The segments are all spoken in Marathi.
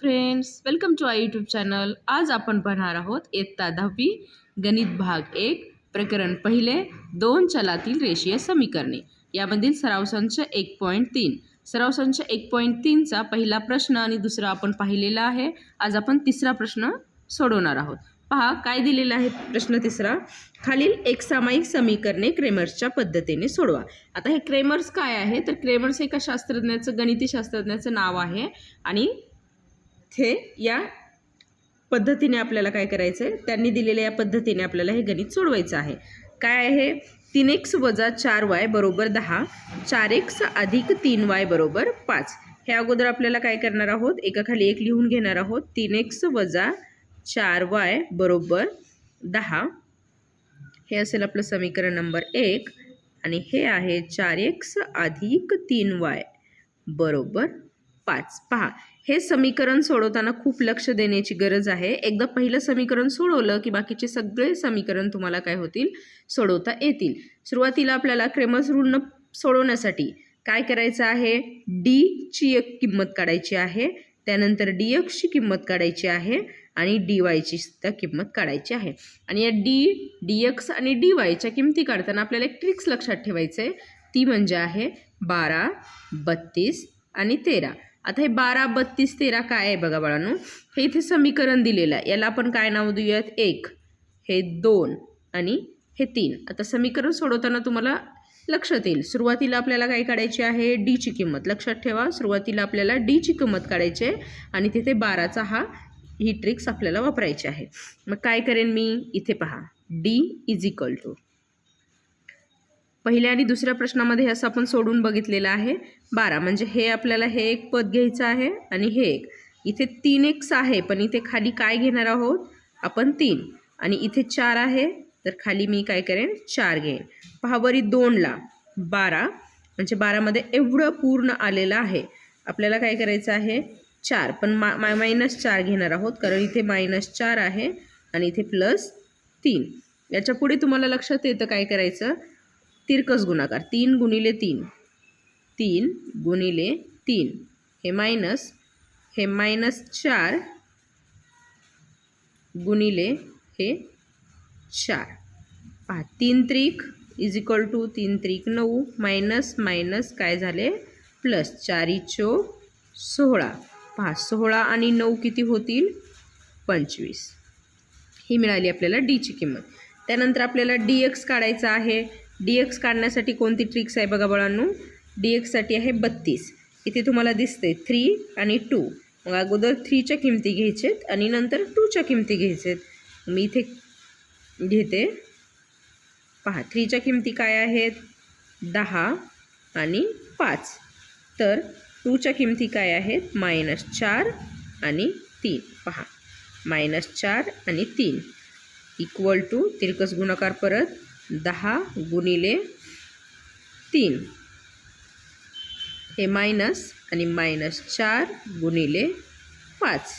Friends welcome to I YouTube channel आज आपण पाहणार आहोत इयत्ता दहावी गणित भाग एक प्रकरण पहिले दोन चलातील रेषीय समीकरणे. यामधील सराव संच एक पॉईंट तीन. सराव संच एक पॉईंट तीनचा पहिला प्रश्न आणि दुसरा आपण पाहिलेला आहे. आज आपण तिसरा प्रश्न सोडवणार आहोत. पहा काय दिलेला आहे प्रश्न तिसरा? खालील एक सामायिक समीकरणे क्रेमर्सच्या पद्धतीने सोडवा. आता हे क्रेमर्स काय आहे? तर क्रेमर्स एका शास्त्रज्ञाचं गणिती शास्त्रज्ञाचं नाव आहे. आणि हे या पद्धतीने आपल्याला काय करायचं आहे त्यांनी दिलेल्या या पद्धतीने आपल्याला हे गणित सोडवायचं आहे. काय आहे? तीन एक्स वजा चार वाय बरोबर दहा चार एक्स अधिक तीन वाय बरोबर पाच. हे अगोदर आपल्याला काय करणार आहोत? एकाखाली एक लिहून घेणार आहोत. तीन एक्स वजा चार वाय बरोबर दहा. हे असेल आपलं समीकरण नंबर एक. आणि हे आहे चार एक्स अधिक तीन वाय बरोबर पाच. पहा हे समीकरण सोडवताना खूप लक्ष देण्याची गरज आहे. एकदा पहिलं समीकरण सोडवलं की बाकीचे सगळे समीकरण तुम्हाला काय होतील? सोडवता येतील. सुरुवातीला आपल्याला क्रेमस ऋण सोडवण्यासाठी काय करायचं आहे? डीची एक किंमत काढायची आहे. त्यानंतर डी एक्सची किंमत काढायची आहे आणि डी वायची सुद्धा किंमत काढायची आहे. आणि या डी डी एक्स आणि डी वायच्या किमती काढताना आपल्याला एक ट्रिक्स लक्षात ठेवायचं आहे ती म्हणजे आहे बारा बत्तीस आणि तेरा. आता हे बारा बत्तीस तेरा काय आहे बघा बाळांनो? हे इथे समीकरण दिलेलं आहे. याला आपण काय नाव देऊयात? एक. हे दोन आणि हे तीन. आता समीकरण सोडवताना तुम्हाला लक्षात येईल. सुरुवातीला आपल्याला काय काढायची आहे? डीची किंमत. लक्षात ठेवा सुरुवातीला आपल्याला डीची किंमत काढायची आहे आणि तिथे बाराचा हा ही ट्रिक्स आपल्याला वापरायची आहे. मग काय करेन मी? इथे पहा. डी इज इक्वल टू पहिल्या आणि दुसऱ्या प्रश्नामध्ये असं आपण सोडून बघितलेलं आहे. बारा म्हणजे हे आपल्याला हे एक पद घ्यायचं आहे आणि हे एक. इथे तीन एक्स आहे पण इथे खाली काय घेणार आहोत? आपण तीन. आणि इथे चार आहे तर खाली मी काय करेन? चार घेईन. पहावरी दोनला. बारा म्हणजे बारामध्ये एवढं पूर्ण आलेलं आहे. आपल्याला काय करायचं आहे? चार. पण मा मा मायनस चार घेणार आहोत कारण इथे मायनस चार आहे आणि इथे प्लस तीन. याच्यापुढे तुम्हाला लक्षात येतं काय करायचं? तिरकस गुणाकार तीन गुणिले तीन. तीन गुणिले तीन. हे मायनस हे मायनस चार गुणिले हे चार. पहा तीन त्रिक इज इक्वल टू तीन त्रिक नऊ मायनस मायनस काय झाले? प्लस चारी चो सोळा. पहा सोळा आणि नऊ किती होतील? पंचवीस. ही मिळाली आपल्याला डीची किंमत. त्यानंतर आपल्याला डी एक्स काढायचा आहे. डी एक्स काढण्यासाठी कोणती ट्रिक्स आहे बघा बाळांनो? डी एक्ससाठी आहे बत्तीस. इथे तुम्हाला दिसते थ्री आणि टू मग अगोदर थ्रीच्या किमती घ्यायचेत आणि नंतर टूच्या किमती घ्यायचेत. मी इथे घेते. पहा थ्रीच्या किमती काय आहेत? दहा आणि पाच. तर टूच्या किमती काय आहेत? मायनस चार आणि तीन. पहा मायनस चार आणि तीन. इक्वल टू तिरकस गुणाकार परत. दहा गुणिले तीन. हे मायनस आणि मायनस चार गुणिले पाच.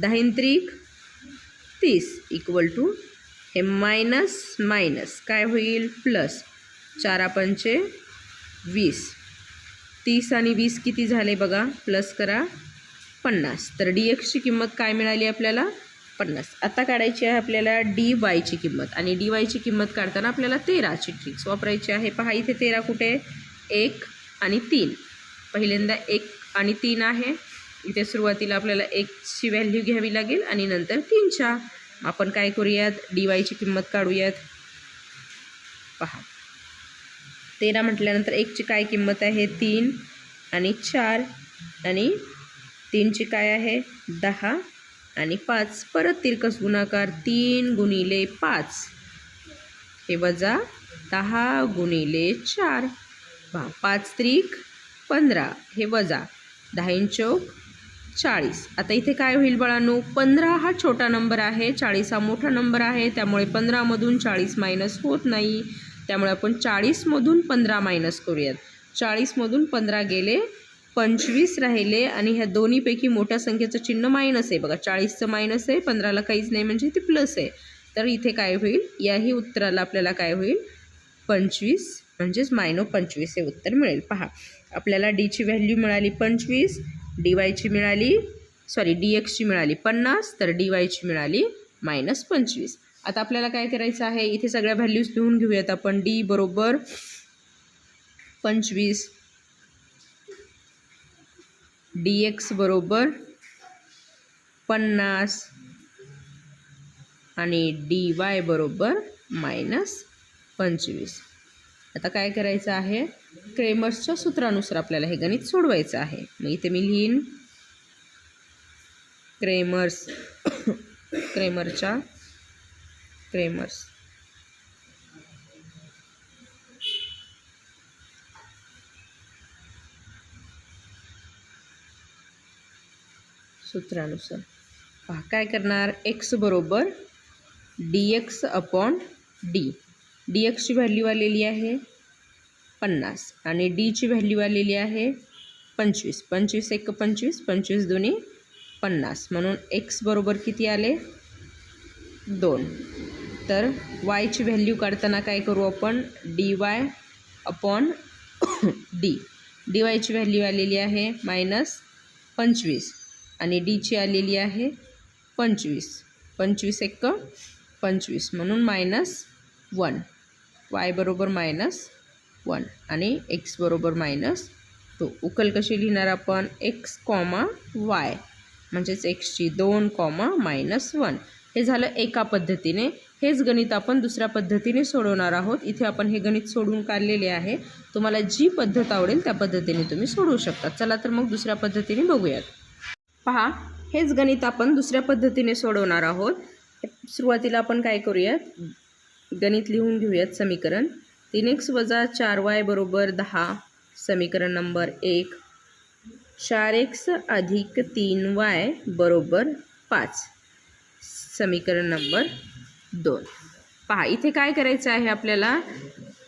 दहांत्रिक तीस इक्वल टू हे मायनस मायनस काय होईल? प्लस चारा पंचे वीस. तीस आणि वीस किती झाले बघा? प्लस करा पन्नास. तर डी एक्सची किंमत काय मिळाली आपल्याला? पन्नास. आता काढायची आहे आपल्याला डी वायची किंमत. आणि डी वायची किंमत काढताना आपल्याला तेराची ट्रिक्स वापरायची आहे. पहा इथे तेरा कुठे? एक आणि तीन. पहिल्यांदा एक आणि तीन आहे. इथे सुरुवातीला आपल्याला एकची व्हॅल्यू घ्यावी लागेल आणि नंतर तीनच्या आपण काय करूयात? डी वायची किंमत काढूयात. पहा. तेरा म्हटल्यानंतर एकची काय किंमत आहे? तीन आणि चार. आणि तीनची काय आहे? दहा. आणि पाच. परत तिरकस गुणाकार तीन गुणिले पाच. हे वजा दहा गुणिले चार. पहा पाच त्रिक पंधरा. हे वजा दहा चौक चाळीस. आता इथे काय होईल बाळांनो? पंधरा हा छोटा नंबर आहे चाळीस हा मोठा नंबर आहे त्यामुळे पंधरामधून चाळीस मायनस होत नाही. त्यामुळे आपण चाळीसमधून पंधरा मायनस करूयात. चाळीसमधून पंधरा गेले पंचवीस राहिले आणि ह्या दोन्हीपैकी मोठ्या संख्येचं चिन्ह मायनस आहे. बघा चाळीसचं मायनस आहे पंधराला काहीच नाही म्हणजे ते प्लस आहे. तर इथे काय होईल? याही उत्तराला आपल्याला काय होईल? पंचवीस म्हणजेच मायनो पंचवीस हे उत्तर मिळेल. पहा आपल्याला डीची व्हॅल्यू मिळाली पंचवीस डी वायची मिळाली सॉरी डी एक्सची मिळाली पन्नास तर डी वायची मिळाली मायनस पंचवीस. आता आपल्याला काय करायचं आहे? इथे सगळ्या व्हॅल्यूज लिहून घेऊयात आपण. डी बरोबर पंचवीस डी एक्स बरोबर पन्नास आणि डी वाय बरोबर मायनस पंचवीस. आता काय करायचं आहे? क्रेमर्सच्या सूत्रानुसार आपल्याला हे गणित सोडवायचं आहे. मग इथे मी लिहीन. क्रेमर्स क्रेमरच्या क्रेमर्स सूत्रानुसार. पहा काय करणार? एक्स बरोबर D X upon D D एक्सची value आलेली आहे पन्नास आणि डीची व्हॅल्यू आलेली आहे पंचवीस. पंचवीस एक पंचवीस पंचवीस दोन्ही पन्नास. म्हणून एक्स बरोबर किती आले? दोन. तर वायची व्हॅल्यू काढताना काय करू आपण? D Y upon D D वायची value आलेली आहे मायनस पंचवीस. आणि डीची आलेली आहे पंचवीस. पंचवीस एक पंचवीस म्हणून मायनस वन वाय बरोबर मायनस वन आणि एक्स बरोबर मायनस टू उकल कशी लिहिणार आपण? एक्स कॉमा वाय म्हणजेच एक्सची दोन कॉमा मायनस वन हे झालं एका पद्धतीने. हेच गणित आपण दुसऱ्या पद्धतीने सोडवणार आहोत. इथे आपण हे गणित सोडून काढलेले आहे. तुम्हाला जी पद्धत आवडेल त्या पद्धतीने तुम्ही सोडवू शकता. चला तर मग दुसऱ्या पद्धतीने बघूयात. पहा हेच गणित आपण दुसऱ्या पद्धतीने सोडवणार आहोत. सुरुवातीला आपण काय करूयात? गणित लिहून घेऊयात समीकरण. तीन एक्स वजा चार वाय बरोबर दहा समीकरण नंबर एक. चार एक्स अधिक तीन वाय बरोबर पाच समीकरण नंबर दोन. पहा इथे काय करायचं आहे आपल्याला?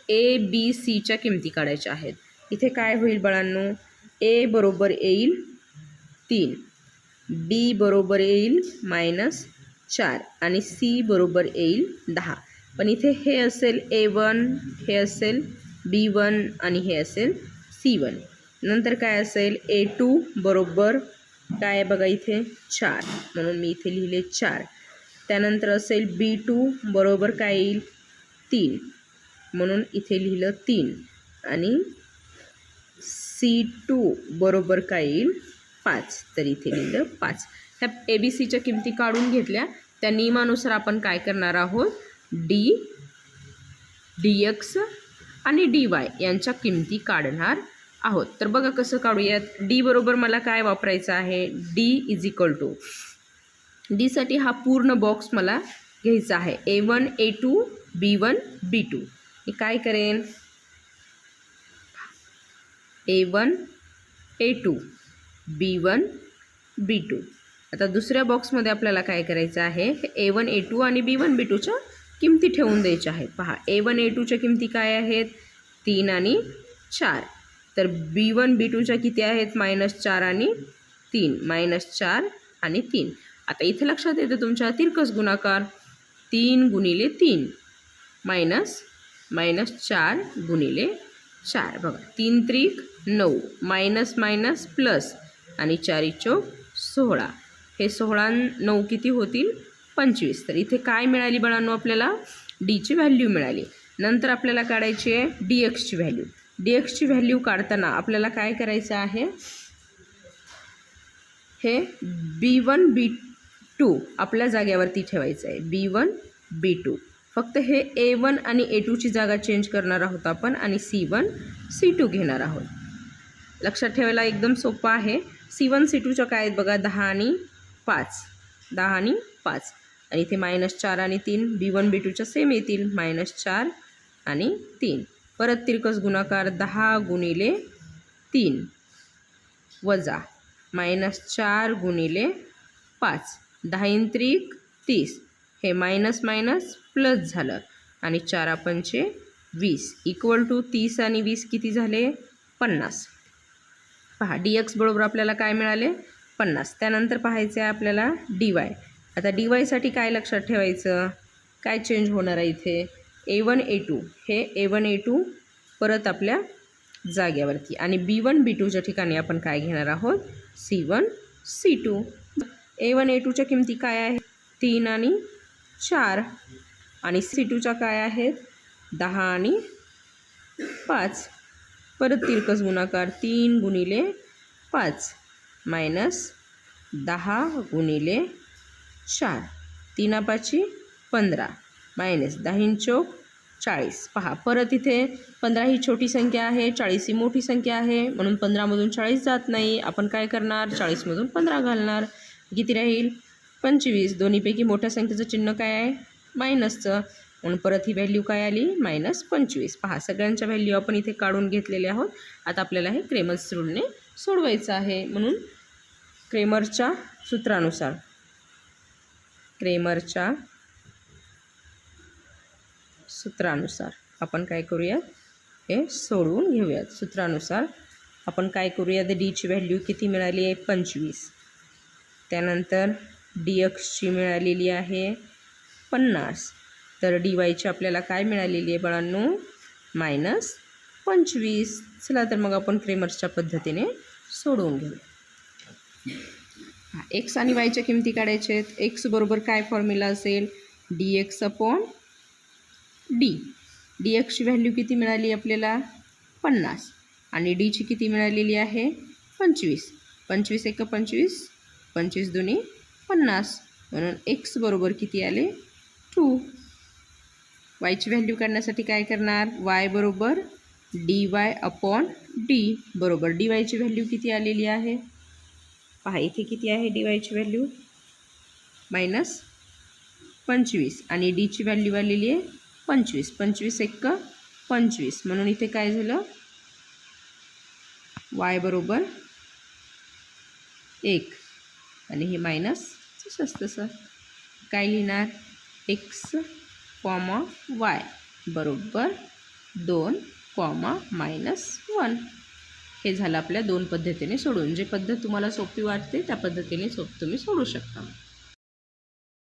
ए बी सीच्या किमती काढायच्या आहेत. इथे काय होईल बाळांनो? ए बरोबर येईल तीन. बी बरोबर येईल मायनस चार आणि सी बरोबर येईल दहा. पण इथे हे असेल ए वन हे असेल बी वन आणि हे असेल सी वन नंतर काय असेल? ए टू बरोबर काय आहे बघा इथे? चार. म्हणून मी इथे लिहिले चार. त्यानंतर असेल बी टू बरोबर काय येईल? तीन. म्हणून इथे लिहिलं तीन. आणि सी टू बरोबर काय येईल? पाच. तर इथे लिहिलं पाच. ह्या ए बी सीच्या किमती काढून घेतल्या. त्या नियमानुसार आपण काय करणार आहोत? डी डी एक्स आणि डी वाय यांच्या किमती काढणार आहोत. तर बघा कसं काढूयात. डी बरोबर मला काय वापरायचं आहे? डी इज इक्वल टू डीसाठी हा पूर्ण बॉक्स मला घ्यायचा आहे. A one A two B one B two मी काय करेन? A one A two B one B two. आता दुसऱ्या बॉक्समध्ये आपल्याला काय करायचं आहे? ए वन ए टू आणि बी वन बी टूच्या किमती ठेवून द्यायच्या आहेत. पहा ए वन ए टूच्या किमती काय आहेत? तीन आणि चार. तर बी वन बी टूच्या किती आहेत? मायनस चार आणि तीन. मायनस चार आणि तीन. आता इथे लक्षात येतं तुमच्या तिरकस गुणाकार. तीन गुणिले तीन. मायनस मायनस चार गुणिले चार. बघा तीन त्रिक नऊ. मायनस मायनस प्लस आणि चारी चौक सोहळा. हे सोहळा नऊ किती होतील? पंचवीस. तर इथे काय मिळाली बाळांनो आपल्याला? डीची व्हॅल्यू मिळाली. नंतर आपल्याला काढायची आहे डी एक्सची व्हॅल्यू डी एक्सची व्हॅल्यू काढताना आपल्याला काय करायचं आहे? हे बी वन बी टू आपल्या जाग्यावरती ठेवायचं आहे. बी वन बी टू फक्त हे ए वन आणि ए टूची जागा चेंज करणार आहोत आपण आणि सी वन सी टू घेणार आहोत. लक्षात ठेवायला एकदम सोपं आहे. सी वन सी टूच्या काय आहेत बघा? दहा आणि पाच. दहा आणि पाच. आणि इथे मायनस चार आणि तीन. बी वन बी टूच्या सेम येतील. मायनस चार आणि तीन. परत तिरकस गुणाकार दहा गुणिले तीन. वजा. मायनस चार गुणिले पाच. दहा त्रिक तीस. हे मायनस मायनस प्लस झालं. आणि चारा पंचे वीस. इक्वल टू तीस आणि वीस किती झाले? पन्नास. पहा डी एक्स बरोबर आपल्याला काय मिळाले? पन्नास. त्यानंतर पाहायचं आहे आपल्याला डी वाय आता डी वायसाठी काय लक्षात ठेवायचं? काय चेंज होणार आहे इथे? ए वन ए टू हे ए वन ए टू परत आपल्या जाग्यावरती. आणि बी वन बी टूच्या ठिकाणी आपण काय घेणार आहोत? C one C two A one A टूच्या किमती काय आहेत? तीन आणि चार. आणि सी टूच्या काय आहेत? दहा आणि पाच. परत तिरकस गुणाकार तीन गुणिले पाच. मायनस दहा गुणिले चार. तीना पाची पंधरा. मायनस दहीन चौक चाळीस. पहा परत इथे पंधरा ही छोटी संख्या आहे चाळीस ही मोठी संख्या आहे म्हणून पंधरामधून चाळीस जात नाही. आपण काय करणार? चाळीसमधून पंधरा घालणार. किती राहील? पंचवीस. दोन्हीपैकी मोठ्या संख्येचं चिन्ह काय आहे? मायनसचं. म्हणून परत ही व्हॅल्यू काय आली? मायनस पंचवीस. पहा सगळ्यांच्या व्हॅल्यू आपण इथे काढून घेतलेल्या आहोत. आता आपल्याला हे क्रेमर्स रूलने सोडवायचं आहे. म्हणून क्रेमरच्या सूत्रानुसार. क्रेमरच्या सूत्रानुसार आपण काय करूयात? हे सोडवून घेऊयात. सूत्रानुसार आपण काय करूयात? डीची व्हॅल्यू किती मिळाली आहे? पंचवीस. त्यानंतर डी एक्सची मिळालेली आहे पन्नास. तर डी वायची आपल्याला काय मिळालेली आहे बाळांनो? मायनस पंचवीस. चला तर मग आपण क्रेमर्सच्या पद्धतीने सोडवून घेऊ. एक्स आणि वायच्या किमती काढायच्या आहेत. एक्स बरोबर काय फॉर्म्युला असेल? D X upon D D एक्सची value किती मिळाली आपल्याला? पन्नास. आणि डीची किती मिळालेली आहे? पंचवीस. पंचवीस एक पंचवीस. पंचवीस दोन्ही पन्नास. म्हणून एक्स बरोबर किती आले? टू वायची व्हॅल्यू काढण्यासाठी काय करणार? वाय बरोबर डी वाय अपॉन डी. बरोबर डी वायची व्हॅल्यू किती आलेली आहे? पहा इथे किती आहे डी वायची व्हॅल्यू? मायनस पंचवीस. आणि डीची व्हॅल्यू आलेली आहे पंचवीस. पंचवीस एक पंचवीस. म्हणून इथे काय झालं? वाय बरोबर एक. आणि हे मायनस तसंच तसं काय लिहिणार? एक्स कॉमा वाय बरोबर दोन कॉमा मायनस वन. हे झालं आपल्या दोन पद्धतीने सोडून. जे पद्धत तुम्हाला सोपी वाटते त्या पद्धतीने सोप तुम्ही सोडू शकता.